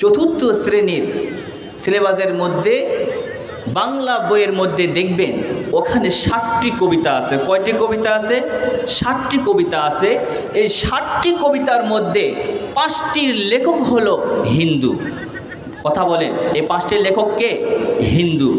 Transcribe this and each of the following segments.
চতুর্থ শ্রেণির সিলেবাসের মধ্যে, বাংলা বইয়ের মধ্যে দেখবেন ওখানে ষাটটি কবিতা আছে। কয়টি কবিতা আছে? ষাটটি কবিতা আছে। এই ষাটটি কবিতার মধ্যে পাঁচটির লেখক হলো হিন্দু। কথা বলেন, এই পাঁচটি লেখককে হিন্দু।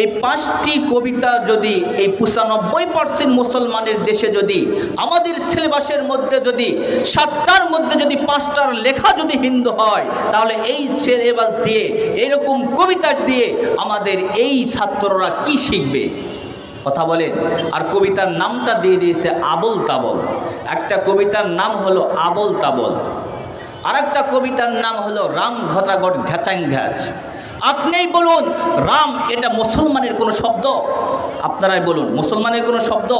এই পাঁচটি কবিতা যদি এই পঁচানব্বই পার্সেন্ট মুসলমানের দেশে যদি, আমাদের সিলেবাসের মধ্যে যদি, সাতটার মধ্যে যদি পাঁচটার লেখা যদি হিন্দু হয়, তাহলে এই সিলেবাস দিয়ে, এরকম কবিতা দিয়ে আমাদের এই ছাত্ররা কি শিখবে? কথা বলেন। আর কবিতার নামটা দিয়ে দিয়েছে আবল তাবল। একটা কবিতার নাম হলো আবল তাবল। আর একটা কবিতার নাম হলো রাম ঘটাগট ঘ্যাচাং ঘ্যাচ। আপনিই বলুন, রাম এটা মুসলমানের কোনো শব্দ? আপনারাই বলুন, মুসলমানের কোনো শব্দ?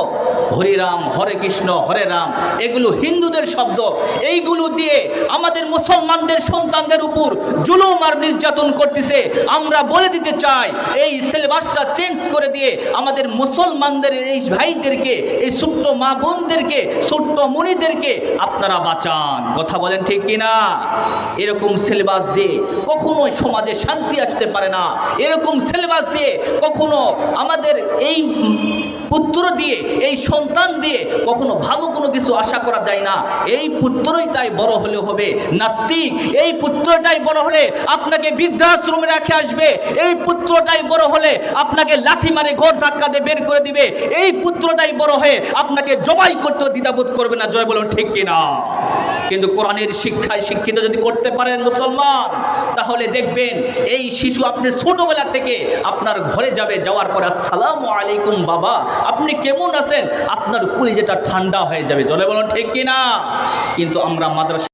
হরি রাম, হরে কৃষ্ণ, হরে রাম, এগুলো হিন্দুদের শব্দ। এইগুলো দিয়ে আমাদের মুসলমানদের সন্তানদের উপর জুলুম আর নির্যাতন করতেছে। আমরা বলে দিতে চাই, এই সিলেবাসটা চেঞ্জ করে দিয়ে আমাদের মুসলমানদের, এই ভাইদেরকে, এই ছোট্ট মা বোনদেরকে, ছোট্ট মনিদেরকে আপনারা বাঁচান। কথা বলেন ঠিক কিনা? এরকম সিলেবাস দিয়ে কখনোই সমাজে শান্তি আসতে পারে না। এরকম সিলেবাস দিয়ে কখনো আমাদের এই পুত্র দিয়ে, এই সন্তান দিয়ে কখনো ভালো কোনো কিছু আশা করা যায় না। এই পুত্রই তাই বড় হলে হবে। নাস্তিক, এই পুত্রটাই বড় হলে আপনাকে বৃদ্ধাশ্রমে রাখে আসবে। এই পুত্রটাই বড় হলে আপনাকে লাঠি মারে, ঘর ধাক্কা দিয়ে বের করে দিবে। এই পুত্রটাই বড় হয়ে আপনাকে জবাই করতে দ্বিধাবোধ করবে না। জয় বলুন, ঠিক কিনা? কিন্তু কোরআনের শিক্ষায় শিক্ষিত যদি করতে পারেন মুসলমান, তাহলে দেখবেন এই শিশু আপনি ছোটবেলা থেকে আপনার ঘরে যাবে, যাওয়ার পরে, আসসালামু আলাইকুম বাবা। আপনি কেমন আছেন? আপনার কুলি যেটা ঠান্ডা হয়ে যাবে। জলে বলুন, ঠিক কিনা? কিন্তু আমরা মাদ্রাসা